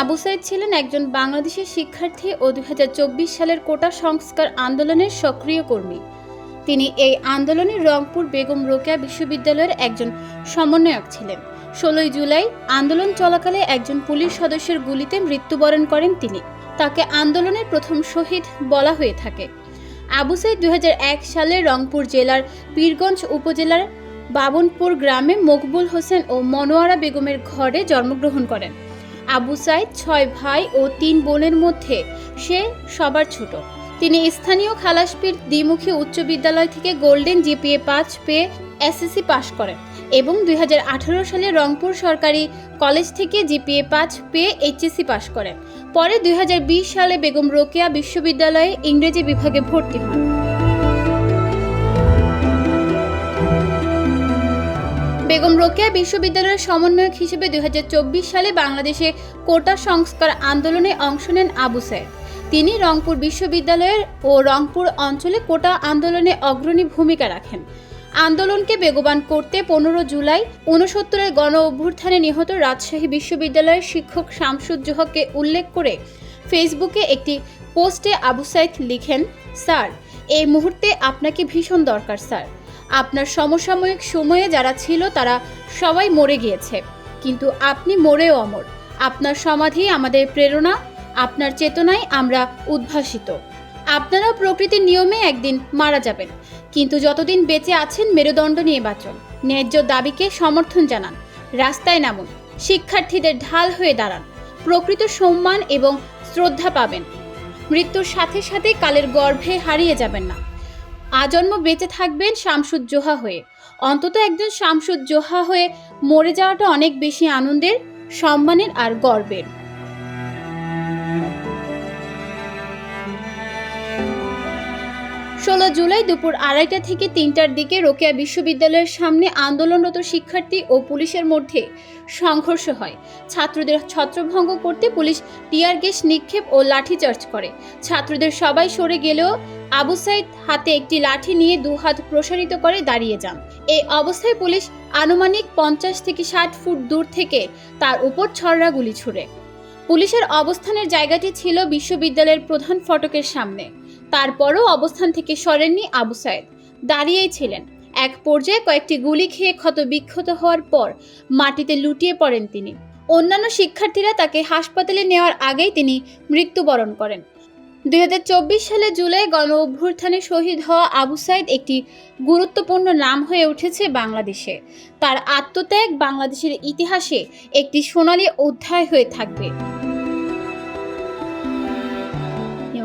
আবু সাইদ ছিলেন একজন বাংলাদেশের শিক্ষার্থী ও দুই হাজার চব্বিশ সালের কোটা সংস্কার আন্দোলনের সক্রিয় কর্মী। তিনি এই আন্দোলনে রংপুর বেগম রোকেয়া বিশ্ববিদ্যালয়ের একজন সমন্বয়ক ছিলেন। ষোলোই জুলাই আন্দোলন চলাকালে একজন পুলিশ সদস্যের গুলিতে মৃত্যুবরণ করেন তিনি। তাকে আন্দোলনের প্রথম শহীদ বলা হয়ে থাকে। আবু সাইদ দুই সালে রংপুর জেলার পীরগঞ্জ উপজেলার বাবনপুর গ্রামে মকবুল হোসেন ও মনোয়ারা বেগমের ঘরে জন্মগ্রহণ করেন। আবু সাইদ ছয় ভাই ও তিন বোনের মধ্যে সে সবার ছোট। তিনি স্থানীয় খালাসপীর দ্বিমুখী উচ্চ বিদ্যালয় থেকে গোল্ডেন জিপিএ পাঁচ পেয়ে এসএসসি পাশ করেন এবং দুই হাজার আঠারো সালে রংপুর সরকারি কলেজ থেকে জিপিএ পাঁচ পেয়ে এইচএসসি পাশ করেন। পরে দুই হাজার বিশ সালে বেগম রোকেয়া বিশ্ববিদ্যালয়ে ইংরেজি বিভাগে ভর্তি হন। বেগম রোকেয়া বিশ্ববিদ্যালয়ের সমন্বয়ক হিসেবে দু হাজার চব্বিশ সালে বাংলাদেশে কোটা সংস্কার আন্দোলনে অংশ নেন আবু সাইদ। তিনি রংপুর বিশ্ববিদ্যালয়ের ও রংপুর অঞ্চলে কোটা আন্দোলনে অগ্রণী ভূমিকা রাখেন। আন্দোলনকে বেগবান করতে পনেরো জুলাই ঊনসত্তরের গণ অভ্যুত্থানে নিহত রাজশাহী বিশ্ববিদ্যালয়ের শিক্ষক শামসুজ্জোহকে উল্লেখ করে ফেসবুকে একটি পোস্টে আবু সাইদ লিখেন, স্যার, এই মুহূর্তে আপনাকে ভীষণ দরকার, স্যার। আপনার সমসাময়িক সময়ে যারা ছিল, তারা সবাই মরে গিয়েছে। কিন্তু আপনি মরেও অমর। আপনার সমাধি আমাদের প্রেরণা, আপনার চেতনায় আমরা উদ্ভাসিত। আপনারাও প্রকৃতির নিয়মে একদিন মারা যাবেন। কিন্তু যতদিন বেঁচে আছেন, মেরুদণ্ড নিয়ে বাঁচুন ন্যায্য দাবিকে সমর্থন জানান। রাস্তায় নামুন। শিক্ষার্থীদের ঢাল হয়ে দাঁড়ান। প্রকৃত সম্মান এবং শ্রদ্ধা পাবেন। মৃত্যুর সাথে সাথে কালের গর্ভে হারিয়ে যাবেন না। আজন্ম বেঁচে থাকবেন শামসুজ্জোহা হয়ে। অন্তত একজন শামসুজ্জোহা হয়ে মরে যাওয়াটা অনেক বেশি আনন্দের, সম্মানের আর গর্বের। জুলাই দুপুর আড়াইটা থেকে তিনটার দিকে রোকেয়া বিশ্ববিদ্যালয়ের সামনে আন্দোলনরত শিক্ষার্থী ও পুলিশের মধ্যে সংঘর্ষ হয়। ছাত্রদের ছত্রভঙ্গ করতে পুলিশ টিয়ার গ্যাস নিক্ষেপ ও লাঠিচার্জ করে। ছাত্রদের সবাই সরে গেলেও আবু সাইদ হাতে একটি লাঠি নিয়ে দুহাত প্রসারিত করে দাঁড়িয়ে যান। এই অবস্থায় পুলিশ আনুমানিক পঞ্চাশ থেকে ষাট ফুট দূর থেকে তার উপর ছড়রা গুলি ছুড়ে। পুলিশের অবস্থানের জায়গাটি ছিল বিশ্ববিদ্যালয়ের প্রধান ফটকের সামনে। তারপরও অবস্থান থেকে সরেননি আবু সাইদ দাঁড়িয়েই ছিলেন। এক পর্যায়ে কয়েকটি গুলি খেয়ে ক্ষত বিক্ষত হওয়ার পর মাটিতে লুটিয়ে পড়েন তিনি। অন্যান্য শিক্ষার্থীরা তাকে হাসপাতালে নেওয়ার আগেই তিনি মৃত্যুবরণ করেন। দু হাজার চব্বিশ সালে জুলাই গণ অভ্যুত্থানে শহীদ হওয়া আবু সাইদ একটি গুরুত্বপূর্ণ নাম হয়ে উঠেছে বাংলাদেশে। তার আত্মত্যাগ বাংলাদেশের ইতিহাসে একটি সোনালী অধ্যায় হয়ে থাকবে।